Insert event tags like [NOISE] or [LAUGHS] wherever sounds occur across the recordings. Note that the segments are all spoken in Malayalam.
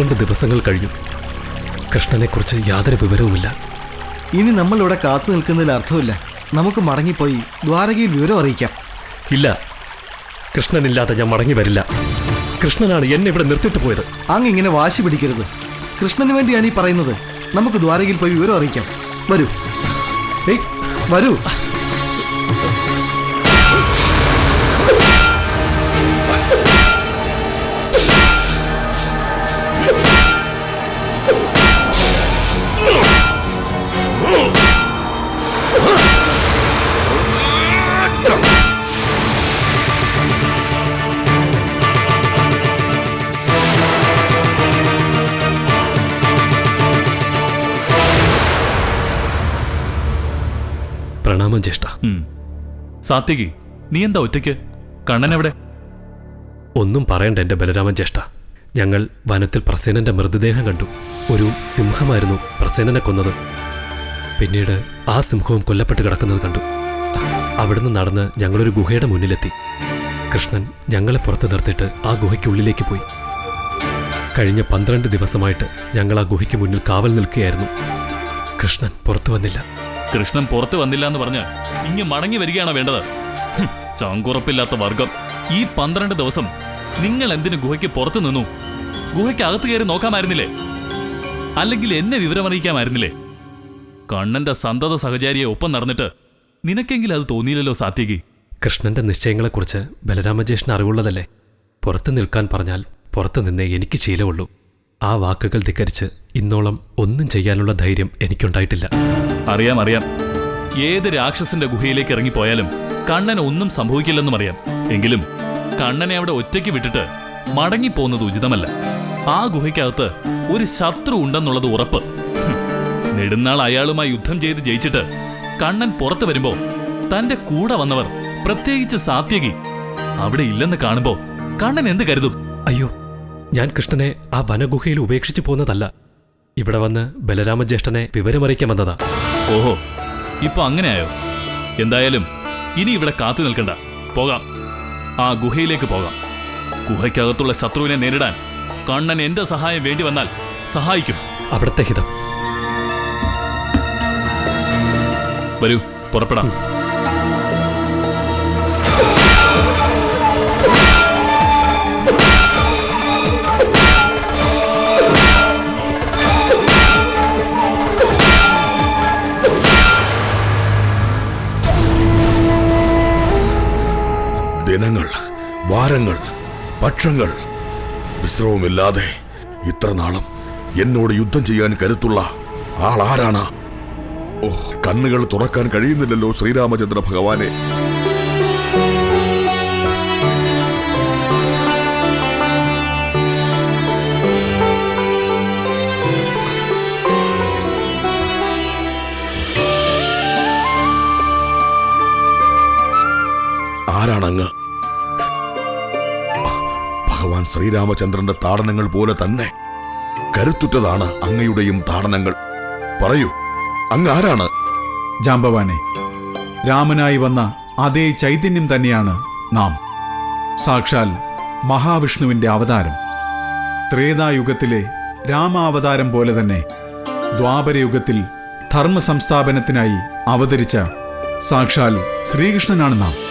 പന്ത്രണ്ട് ദിവസങ്ങൾ കഴിഞ്ഞു. കൃഷ്ണനെക്കുറിച്ച് യാതൊരു വിവരവുമില്ല. ഇനി നമ്മൾ ഇവിടെ കാത്തു നിൽക്കുന്നതിൽ അർത്ഥമില്ല നമുക്ക് മടങ്ങിപ്പോയി ദ്വാരകയിൽ വിവരം അറിയിക്കാം. ഇല്ല. കൃഷ്ണനില്ലാതെ ഞാൻ മടങ്ങി വരില്ല. കൃഷ്ണനാണ് എന്നെ ഇവിടെ നിർത്തിട്ട് പോയത്. അങ്ങ് ഇങ്ങനെ വാശി പിടിക്കരുത്. കൃഷ്ണന് വേണ്ടിയാണ് ഈ പറയുന്നത്. നമുക്ക് ദ്വാരകയിൽ പോയി വിവരം അറിയിക്കാം. വരൂ. ഏയ് വരൂ. സാത്വികി നീ എന്താ ഒറ്റയ്ക്ക്? കണ്ണൻ എവിടെ? ഒന്നും പറയണ്ട എന്റെ ബലരാമൻ ജ്യേഷ്ഠ. ഞങ്ങൾ വനത്തിൽ പ്രസേനന്റെ മൃതദേഹം കണ്ടു. ഒരു സിംഹമായിരുന്നു പ്രസേനനെ കൊന്നത്. പിന്നീട് ആ സിംഹവും കൊല്ലപ്പെട്ട് കിടക്കുന്നത് കണ്ടു. അവിടുന്ന് നടന്ന് ഞങ്ങളൊരു ഗുഹയുടെ മുന്നിലെത്തി. കൃഷ്ണൻ ഞങ്ങളെ പുറത്തു നിർത്തിയിട്ട് ആ ഗുഹയ്ക്കുള്ളിലേക്ക് പോയി. കഴിഞ്ഞ പന്ത്രണ്ട് ദിവസമായിട്ട് ഞങ്ങൾ ആ ഗുഹയ്ക്ക് മുന്നിൽ കാവൽ നിൽക്കുകയായിരുന്നു. കൃഷ്ണൻ പുറത്തു വന്നില്ല. കൃഷ്ണൻ പുറത്തു വന്നില്ല എന്ന് പറഞ്ഞ് ഇങ്ങ് മടങ്ങി വരികയാണോ വേണ്ടത്. ചങ്കുറപ്പില്ലാത്ത വർഗം. ഈ പന്ത്രണ്ട് ദിവസം നിങ്ങൾ എന്തിനു ഗുഹയ്ക്ക് പുറത്തു നിന്നു? ഗുഹയ്ക്ക് അകത്ത് കയറി നോക്കാമായിരുന്നില്ലേ? അല്ലെങ്കിൽ എന്നെ വിവരമറിയിക്കാമായിരുന്നില്ലേ കണ്ണന്റെ സന്തത സഹചാരിയെ ഒപ്പം നടന്നിട്ട് നിനക്കെങ്കിലും അത് തോന്നിയില്ലല്ലോ സാത്യകി കൃഷ്ണന്റെ നിശ്ചയങ്ങളെക്കുറിച്ച് ബലരാമജേഷന് അറിവുള്ളതല്ലേ? പുറത്തു നിൽക്കാൻ പറഞ്ഞാൽ പുറത്തു നിന്നേ എനിക്ക് ശീലമുള്ളൂ. ആ വാക്കുകൾ ധിക്കരിച്ച് ഇന്നോളം ഒന്നും ചെയ്യാനുള്ള ധൈര്യം എനിക്കുണ്ടായിട്ടില്ല. അറിയാം അറിയാം. ഏത് രാക്ഷസന്റെ ഗുഹയിലേക്ക് ഇറങ്ങിപ്പോയാലും കണ്ണന് ഒന്നും സംഭവിക്കില്ലെന്നും അറിയാം. എങ്കിലും കണ്ണനെ അവിടെ ഒറ്റയ്ക്ക് വിട്ടിട്ട് മടങ്ങിപ്പോകുന്നത് ഉചിതമല്ല. ആ ഗുഹയ്ക്കകത്ത് ഒരു ശത്രു ഉണ്ടെന്നുള്ളത് ഉറപ്പ്. നെടുന്നാൾ അയാളുമായി യുദ്ധം ചെയ്ത് ജയിച്ചിട്ട് കണ്ണൻ പുറത്തു വരുമ്പോൾ തന്റെ കൂടെ വന്നവർ പ്രത്യേകിച്ച് സാത്യകി അവിടെ ഇല്ലെന്ന് കാണുമ്പോൾ കണ്ണൻ എന്ത് കരുതും? അയ്യോ ഞാൻ കൃഷ്ണനെ ആ വനഗുഹയിൽ ഉപേക്ഷിച്ചു പോന്നതല്ല ഇവിടെ വന്ന് ബലരാമജ്യേഷ്ഠനെ വിവരമറിയിക്കാൻ വന്നതാ ഓഹോ ഇപ്പൊ അങ്ങനെയായോ? എന്തായാലും ഇനി ഇവിടെ കാത്തു നിൽക്കണ്ട. പോകാം. ആ ഗുഹയിലേക്ക് പോകാം. ഗുഹയ്ക്കകത്തുള്ള ശത്രുവിനെ നേരിടാൻ കണ്ണൻ എന്റെ സഹായം വേണ്ടി വന്നാൽ സഹായിക്കും. അവിടുത്തെ ഹിതം. വരൂ പുറപ്പെടാം. ദിനങ്ങൾ വാരങ്ങൾ പക്ഷങ്ങൾ. വിശ്രമമില്ലാതെ ഇത്ര നാളും എന്നോട് യുദ്ധം ചെയ്യാൻ കരുത്തുള്ള ആൾ ആരാണ്? ഓ കണ്ണുകൾ തുറക്കാൻ കഴിയുന്നില്ലല്ലോ ശ്രീരാമചന്ദ്ര ഭഗവാനെ. ആരാണങ്ങ് ഭഗവാൻ ശ്രീരാമചന്ദ്രന്റെ താടനങ്ങൾ പോലെ തന്നെ. കരുത്തുറ്റതാണ് അങ്ങയുടെയും താടനങ്ങൾ. പറയൂ അങ്ങ് ആരാണ് ജാമ്പവാനെ രാമനായി വന്ന അതേ ചൈതന്യം തന്നെയാണ് നാം. സാക്ഷാൽ മഹാവിഷ്ണുവിന്റെ അവതാരം. ത്രേതായുഗത്തിലെ രാമാവതാരം പോലെ തന്നെ ദ്വാപരയുഗത്തിൽ ധർമ്മ സംസ്ഥാപനത്തിനായി അവതരിച്ച സാക്ഷാൽ ശ്രീകൃഷ്ണനാണ് നാം.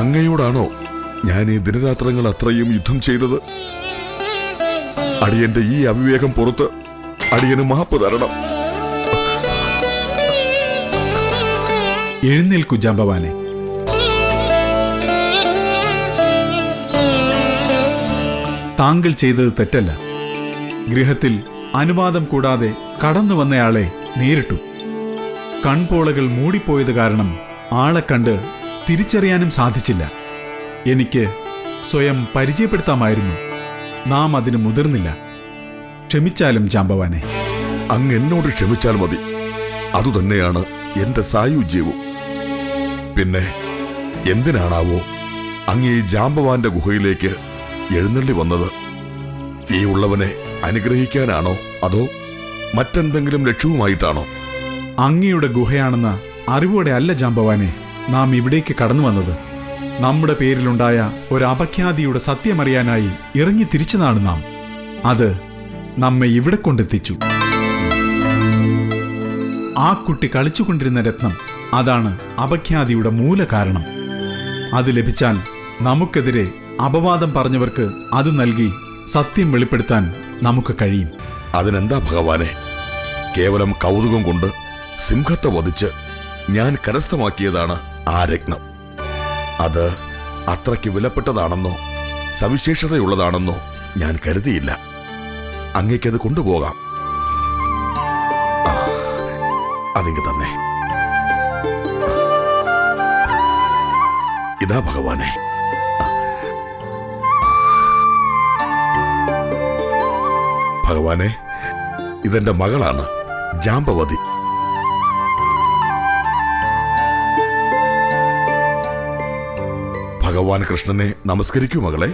അങ്ങയോടാണോ ഞാൻ ഈ ദിനരാത്രങ്ങൾ അത്രയും യുദ്ധം ചെയ്തത്? അടിയന്റെ ഈ അവിവേകം പുറത്ത് അടിയന് മാപ്പ് തരണം എഴുന്നേൽക്കു ജാമ്പവാനെ. താങ്കൾ ചെയ്തത് തെറ്റല്ല. ഗൃഹത്തിൽ അനുവാദം കൂടാതെ കടന്നു വന്നയാളെ നേരിട്ടു. കൺപോളകൾ മൂടിപ്പോയത് കാരണം ആളെ കണ്ട് തിരിച്ചറിയാനും സാധിച്ചില്ല. എനിക്ക് സ്വയം പരിചയപ്പെടുത്താമായിരുന്നു. നാം അതിന് മുതിർന്നില്ല. ക്ഷമിച്ചാലും ജാമ്പവാനെ. അങ്ങ് എന്നോട് ക്ഷമിച്ചാൽ മതി. അതുതന്നെയാണ് എന്റെ സായുജ്യവും. പിന്നെ എന്തിനാണാവോ അങ്ങ് ഈ ജാമ്പവാന്റെ ഗുഹയിലേക്ക് എഴുന്നള്ളി വന്നത്? ഈ ഉള്ളവനെ അനുഗ്രഹിക്കാനാണോ അതോ മറ്റെന്തെങ്കിലും ലക്ഷ്യവുമായിട്ടാണോ? അങ്ങയുടെ ഗുഹയാണെന്ന അറിവോടെ അല്ല ജാമ്പവാനെ. നാം ഇവിടേക്ക് കടന്നു വന്നത്. നമ്മുടെ പേരിലുണ്ടായ ഒരു അപഖ്യാതിയുടെ സത്യമറിയാനായി ഇറങ്ങി തിരിച്ചതാണ് നാം. അത് നമ്മെ ഇവിടെ കൊണ്ടെത്തിച്ചു. ആ കുട്ടി കളിച്ചുകൊണ്ടിരുന്ന രത്നം അതാണ് അപഖ്യാതിയുടെ മൂല കാരണം. അത് ലഭിച്ചാൽ നമുക്കെതിരെ അപവാദം പറഞ്ഞവർക്ക് അത് നൽകി സത്യം വെളിപ്പെടുത്താൻ നമുക്ക് കഴിയും. അതിനെന്താ ഭഗവാനെ? കേവലം കൗതുകം കൊണ്ട് സിംഹത്തെ വധിച്ച് ഞാൻ കരസ്ഥമാക്കിയതാണ് ആ രത്നം. അത് അത്രയ്ക്ക് വിലപ്പെട്ടതാണെന്നോ സവിശേഷതയുള്ളതാണെന്നോ ഞാൻ കരുതിയില്ല. അങ്ങേക്കത് കൊണ്ടുപോകാം. അതിങ്ങ് തന്നെ. ഇതാ ഭഗവാനെ. ഭഗവാനെ ഇതെന്റെ മകളാണ് ജാമ്പവതി. ഭഗവാൻ കൃഷ്ണനെ നമസ്കരിക്കൂ മകളെ.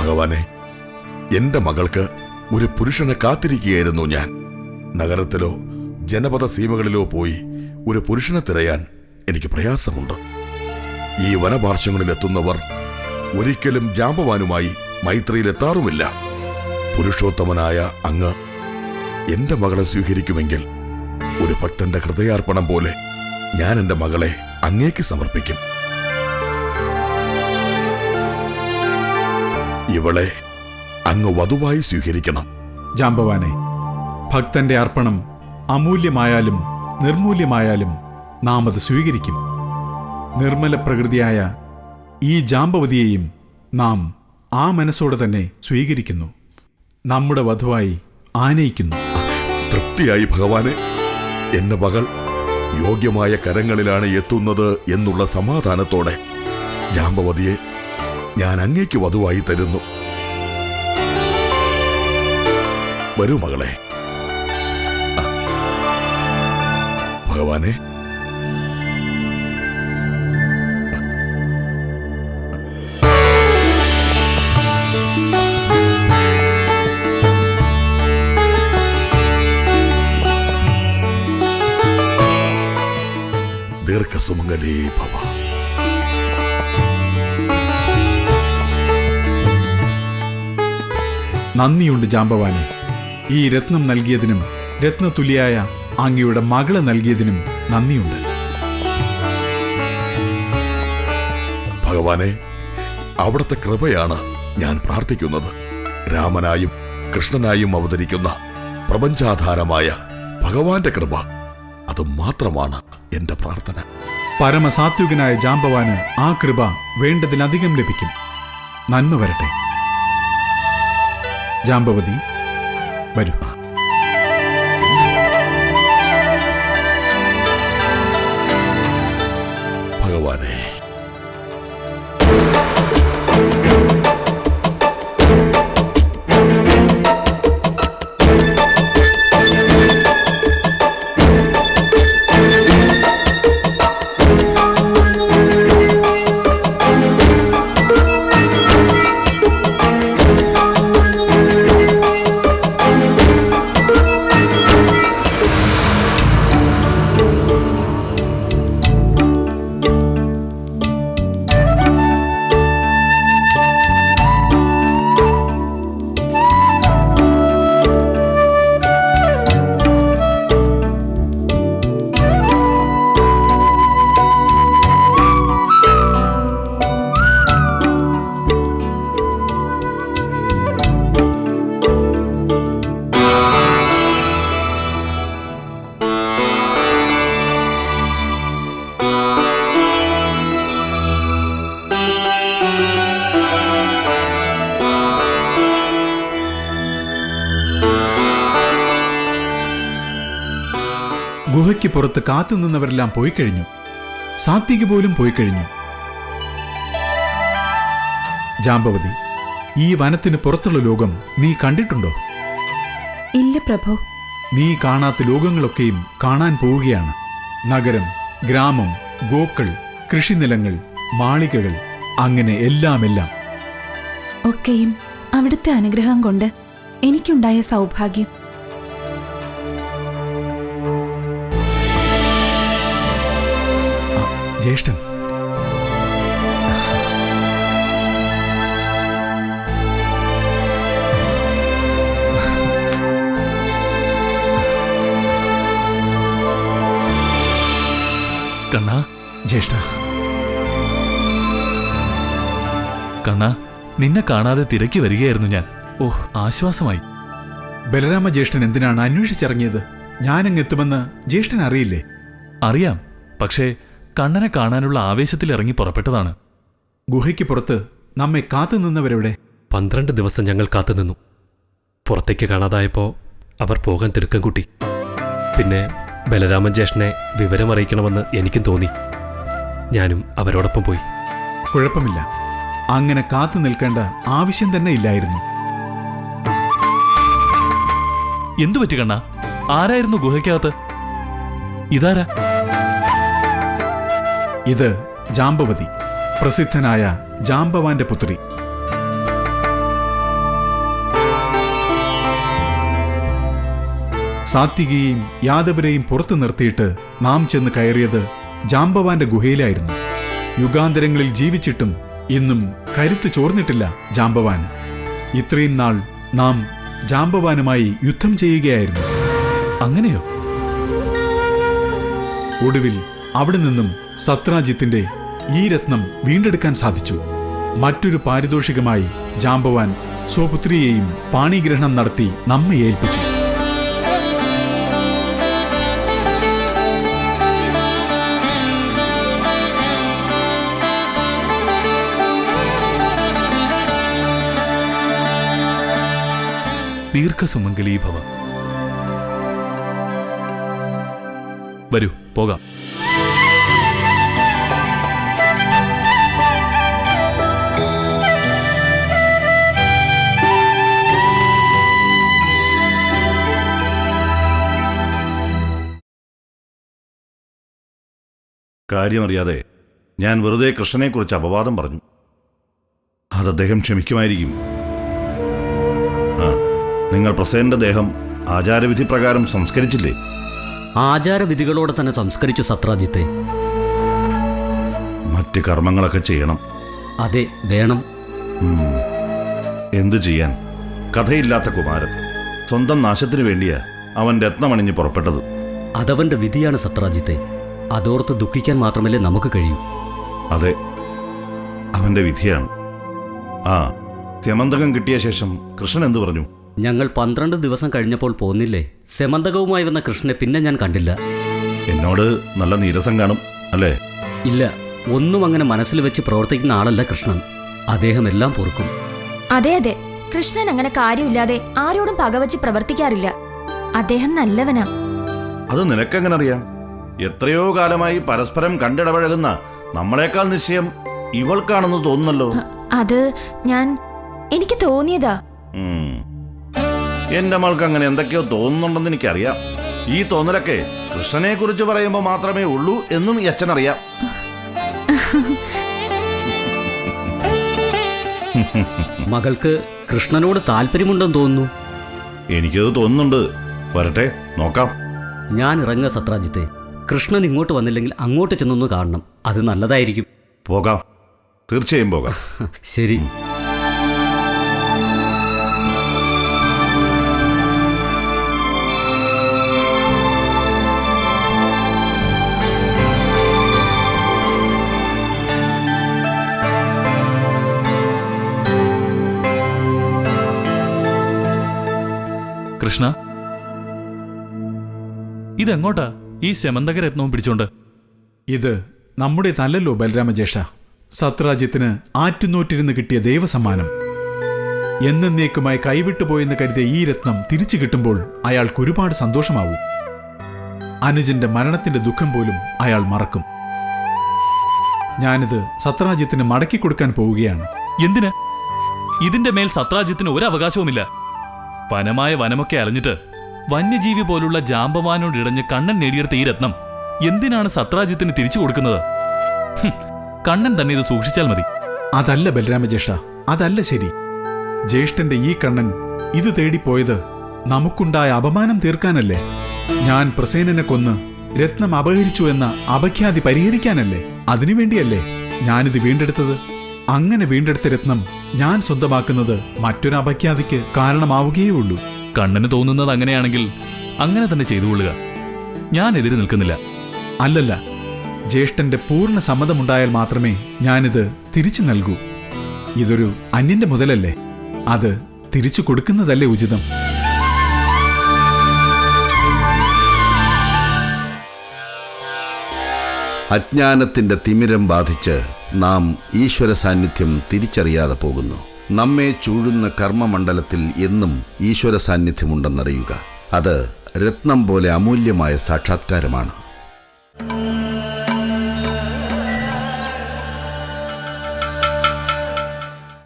ഭഗവാനെ എന്റെ മകൾക്ക് ഒരു പുരുഷനെ കാത്തിരിക്കുകയായിരുന്നു ഞാൻ. നഗരത്തിലോ ജനപദ സീമകളിലോ പോയി ഒരു പുരുഷനെ തിരയാൻ എനിക്ക് പ്രയാസമുണ്ട്. ഈ വനപാർശ്വങ്ങളിലെത്തുന്നവർ ഒരിക്കലും ജാമ്പവാനുമായി മൈത്രിയിലെത്താറുമില്ല. പുരുഷോത്തമനായ അങ്ങ് എന്റെ മകളെ സ്വീകരിക്കുമെങ്കിൽ ഒരു ഭക്തന്റെ ഹൃദയാർപ്പണം പോലെ ഞാൻ എന്റെ മകളെ അങ്ങേക്ക് സമർപ്പിക്കും. ഇവളെ അങ്ങ് വധുവായി സ്വീകരിക്കണം. ജാമ്പവാനെ ഭക്തന്റെ അർപ്പണം അമൂല്യമായാലും നിർമൂല്യമായാലും നാം അത് സ്വീകരിക്കും. നിർമ്മല പ്രകൃതിയായ ഈ ജാമ്പവതിയെയും നാം ആ മനസ്സോടെ തന്നെ സ്വീകരിക്കുന്നു. നമ്മുടെ വധുവായി ആനയിക്കുന്നു. തൃപ്തിയായി ഭഗവാനെ എന്റെ മകൾ യോഗ്യമായ കരങ്ങളിലാണ് എത്തുന്നത് എന്നുള്ള സമാധാനത്തോടെ ജാമ്പവതിയെ ഞാൻ അങ്ങേക്ക് വധുവായി തരുന്നു. വരൂ മകളെ. ഭഗവാനെ ദീർഘസുമംഗലേ ഭവ. നന്ദിയുണ്ട് ജാമ്പവാനെ. ഈ രത്നം നൽകിയതിനും രത്നതുല്യായ അങ്ങയുടെ മകളെ നൽകിയതിനും നന്ദിയുണ്ട്. ഭഗവാനെ അവിടുത്തെ കൃപയാണ് ഞാൻ പ്രാർത്ഥിക്കുന്നത്. രാമനായും കൃഷ്ണനായും അവതരിക്കുന്ന പ്രപഞ്ചാധാരമായ ഭഗവാന്റെ കൃപ അത് മാത്രമാണ് എന്റെ പ്രാർത്ഥന. പരമസാത്വികനായ ജാമ്പവാന് ആ കൃപ വേണ്ടതിലധികം ലഭിക്കും. നന്മ വരട്ടെ. ജാമ്പവതി വരൂ. ഗുഹയ്ക്ക് പുറത്ത് കാത്തുനിന്നവരെല്ലാം പോയി കഴിഞ്ഞു. സാത്വിക പോലും പോയി കഴിഞ്ഞു. ജാമ്പവതി ഈ വനത്തിന് പുറത്തുള്ള ലോകം നീ കണ്ടിട്ടുണ്ടോ? ഇല്ല പ്രഭു. നീ കാണാത്ത ലോകങ്ങളൊക്കെയും കാണാൻ പോവുകയാണ്. നഗരം ഗ്രാമം ഗോക്കൾ കൃഷിനിലങ്ങൾ മാളികകൾ അങ്ങനെ എല്ലാം എല്ലാം ഒക്കെയും അവിടുത്തെ അനുഗ്രഹം കൊണ്ട് എനിക്കുണ്ടായ സൗഭാഗ്യം. ജ്യേഷ്ഠൻ. കണ്ണാ ജ്യേഷ്ഠ. കണ്ണാ നിന്നെ കാണാതെ തിരക്കി വരികയായിരുന്നു ഞാൻ. ഓഹ് ആശ്വാസമായി. ബലരാമ ജ്യേഷ്ഠൻ എന്തിനാണ് അന്വേഷിച്ചിറങ്ങിയത്? ഞാനങ്ങ് എത്തുമെന്ന് ജ്യേഷ്ഠൻ അറിയില്ലേ? അറിയാം. പക്ഷേ കണ്ണനെ കാണാനുള്ള ആവേശത്തിൽ ഇറങ്ങി പുറപ്പെട്ടതാണ്. ഗുഹയ്ക്ക് പുറത്ത് നമ്മെ കാത്തു നിന്നവരെവിടെ? പന്ത്രണ്ട് ദിവസം ഞങ്ങൾ കാത്തുനിന്നു പുറത്തേക്ക് കാണാതായപ്പോൾ അവർ പോകാൻ തിടുക്കം കൂട്ടി. പിന്നെ ബലരാമൻ ജ്യേഷ്ഠനെ വിവരമറിയിക്കണമെന്ന് എനിക്കും തോന്നി. ഞാനും അവരോടൊപ്പം പോയി. കുഴപ്പമില്ല. അങ്ങനെ കാത്തു നിൽക്കേണ്ട ആവശ്യം തന്നെ ഇല്ലായിരുന്നു. എന്തു പറ്റി കണ്ണാ? ആരായിരുന്നു ഗുഹയ്ക്കകത്ത്? ഇതാരാ? ഇത് ജാമ്പവതി പ്രസിദ്ധനായ ജാമ്പവാന്റെ പുത്രി. സാത്വികയെയും യാദവരെയും പുറത്തു നിർത്തിയിട്ട് നാം ചെന്ന് കയറിയത് ജാമ്പവാന്റെ ഗുഹയിലായിരുന്നു. യുഗാന്തരങ്ങളിൽ ജീവിച്ചിട്ടും ഇന്നും കരുത്ത് ചോർന്നിട്ടില്ല ജാമ്പവാന് ഇത്രയും നാൾ നാം ജാമ്പവാനുമായി യുദ്ധം ചെയ്യുകയായിരുന്നു. അങ്ങനെയോ? ഒടുവിൽ അവിടെ നിന്നും സത്രാജിത്തിന്റെ ഈ രത്നം വീണ്ടെടുക്കാൻ സാധിച്ചു. മറ്റൊരു പാരിതോഷികമായി ജാമ്പവാൻ സ്വപുത്രിയെയും പാണിഗ്രഹണം നടത്തി നമ്മെ ഏൽപ്പിച്ചു. ദീർഘസുമംഗലീഭവം. വരൂ പോകാം. കാര്യമറിയാതെ ഞാൻ വെറുതെ കൃഷ്ണനെക്കുറിച്ച് അപവാദം പറഞ്ഞു. അത് അദ്ദേഹം ക്ഷമിക്കുമായിരിക്കും. ആ നിങ്ങൾ പ്രസേന്റെ ദേഹം ആചാരവിധി പ്രകാരം സംസ്കരിച്ചില്ലേ? ആചാരവിധികളോടെ തന്നെ സംസ്കരിച്ചു സത്രാജിത്തെ. മറ്റ് കർമ്മങ്ങളൊക്കെ ചെയ്യണം. അതെ വേണം. എന്തു ചെയ്യാൻ? കഥയില്ലാത്ത കുമാരൻ. സ്വന്തം നാശത്തിനു വേണ്ടിയാ അവൻ രത്നമണിഞ്ഞ് പുറപ്പെട്ടത്. അതവന്റെ വിധിയാണ് സത്രാജിത്തെ. അതോർത്ത് ദുഃഖിക്കാൻ മാത്രമല്ലേ നമുക്ക് കഴിയൂ. അതെ. അവന്റെ വിധിയാണ്. ആ സ്യമന്തകം കിട്ടിയ ശേഷം കൃഷ്ണൻ എന്തു പറഞ്ഞു? ഞങ്ങൾ പന്ത്രണ്ട് ദിവസം കഴിഞ്ഞപ്പോൾ പോന്നില്ലേ. സെമന്തകവുമായി വന്ന കൃഷ്ണനെ പിന്നെ ഞാൻ കണ്ടില്ല. എന്നോട് നല്ല നീരസം കാണും അല്ലേ? ഇല്ല ഒന്നും അങ്ങനെ മനസ്സിൽ വെച്ച് പ്രവർത്തിക്കുന്ന ആളല്ല കൃഷ്ണൻ. അദ്ദേഹം എല്ലാം പൊറുക്കും. അതെ അതെ. കൃഷ്ണൻ അങ്ങനെ കാര്യമില്ലാതെ ആരോടും പകവച്ച് പ്രവർത്തിക്കാറില്ല. അദ്ദേഹം നല്ലവനാ. അത് നിനക്കെങ്ങനെ അറിയാം? എത്രയോ കാലമായി പരസ്പരം കണ്ടിടപഴകുന്ന നമ്മളെക്കാൾ നിശ്ചയം ഇവൾക്കാണെന്ന് തോന്നുന്നല്ലോ. അത് ഞാൻ എനിക്ക് തോന്നിയതാ. ഉം. എന്റെ മൾക്ക് അങ്ങനെ എന്തൊക്കെയോ തോന്നുന്നുണ്ടെന്ന് എനിക്കറിയാം. ഈ തോന്നലൊക്കെ കൃഷ്ണനെ കുറിച്ച് പറയുമ്പോൾ മാത്രമേ ഉള്ളൂ എന്നും ഈ അച്ഛനറിയാം മകൾക്ക് കൃഷ്ണനോട് താല്പര്യമുണ്ടെന്ന് തോന്നുന്നു. എനിക്കത് തോന്നുന്നുണ്ട്. വരട്ടെ നോക്കാം. ഞാൻ ഇറങ്ങുക സത്രാജിത്തെ. കൃഷ്ണൻ ഇങ്ങോട്ട് വന്നില്ലെങ്കിൽ അങ്ങോട്ട് ചെന്നൊന്ന് കാണണം. അത് നല്ലതായിരിക്കും. പോകാം. തീർച്ചയായും പോകാം. [LAUGHS] ശരി. കൃഷ്ണ ഇതെങ്ങോട്ടാ? ഈ ശമന്തകരത്നവും പിടിച്ചോണ്ട്. ഇത് നമ്മുടെ തല്ലല്ലോ ബലരാമജേഷ സത്രാജ്യത്തിന് ആറ്റുനോറ്റിരുന്ന് കിട്ടിയ ദൈവസമ്മാനം. എന്നേക്കുമായി കൈവിട്ടുപോയെന്ന് കരുതിയ ഈ രത്നം തിരിച്ചു കിട്ടുമ്പോൾ അയാൾക്ക് ഒരുപാട് സന്തോഷമാവും. അനുജന്റെ മരണത്തിന്റെ ദുഃഖം പോലും അയാൾ മറക്കും. ഞാനിത് സത്രാജ്യത്തിന് മടക്കി കൊടുക്കാൻ പോവുകയാണ്. എന്തിന്? ഇതിന്റെ മേൽ സത്രാജ്യത്തിന് ഒരു അവകാശവുമില്ല. വനമായ വനമൊക്കെ അറിഞ്ഞിട്ട് വന്യജീവി പോലുള്ള ജാമ്പവാനോട് ഇടഞ്ഞ് കണ്ണൻ നേടിയെടുത്ത ഈ രത്നം എന്തിനാണ് സത്രാജിത്തിന് തിരിച്ചു കൊടുക്കുന്നത്? കണ്ണൻ തന്നെ ഇത് സൂക്ഷിച്ചാൽ മതി. അതല്ല ബലരാമജ്യേഷ്ഠ അതല്ല ശരി. ജ്യേഷ്ഠന്റെ ഈ കണ്ണൻ ഇത് തേടിപ്പോയത് നമുക്കുണ്ടായ അപമാനം തീർക്കാനല്ലേ? ഞാൻ പ്രസേനനെ കൊന്ന് രത്നം അപഹരിച്ചു എന്ന അപഖ്യാതി പരിഹരിക്കാനല്ലേ? അതിനുവേണ്ടിയല്ലേ ഞാനിത് വീണ്ടെടുത്തത്? അങ്ങനെ വീണ്ടെടുത്ത രത്നം ഞാൻ സ്വന്തമാക്കുന്നത് മറ്റൊരു അപഖ്യാതിക്ക് കാരണമാവുകയേ ഉള്ളൂ കണ്ണന് തോന്നുന്നത് അങ്ങനെയാണെങ്കിൽ അങ്ങനെ തന്നെ ചെയ്തുകൊള്ളുക ഞാൻ എതിര് നിൽക്കുന്നില്ല. അല്ലല്ല ജ്യേഷ്ഠന്റെ പൂർണ സമ്മതമുണ്ടായാൽ മാത്രമേ ഞാനിത് തിരിച്ചു നൽകൂ. ഇതൊരു അന്യന്റെ മുതലല്ലേ? അത് തിരിച്ചു കൊടുക്കുന്നതല്ലേ ഉചിതം? അജ്ഞാനത്തിന്റെ തിമിരം ബാധിച്ച് നാം ഈശ്വര സാന്നിധ്യം തിരിച്ചറിയാതെ പോകുന്നു. നമ്മെ ചൂഴുന്ന കർമ്മമണ്ഡലത്തിൽ എന്നും ഈശ്വര സാന്നിധ്യമുണ്ടെന്നറിയുക അത് രത്നം പോലെ അമൂല്യമായ സാക്ഷാത്കാരമാണ്.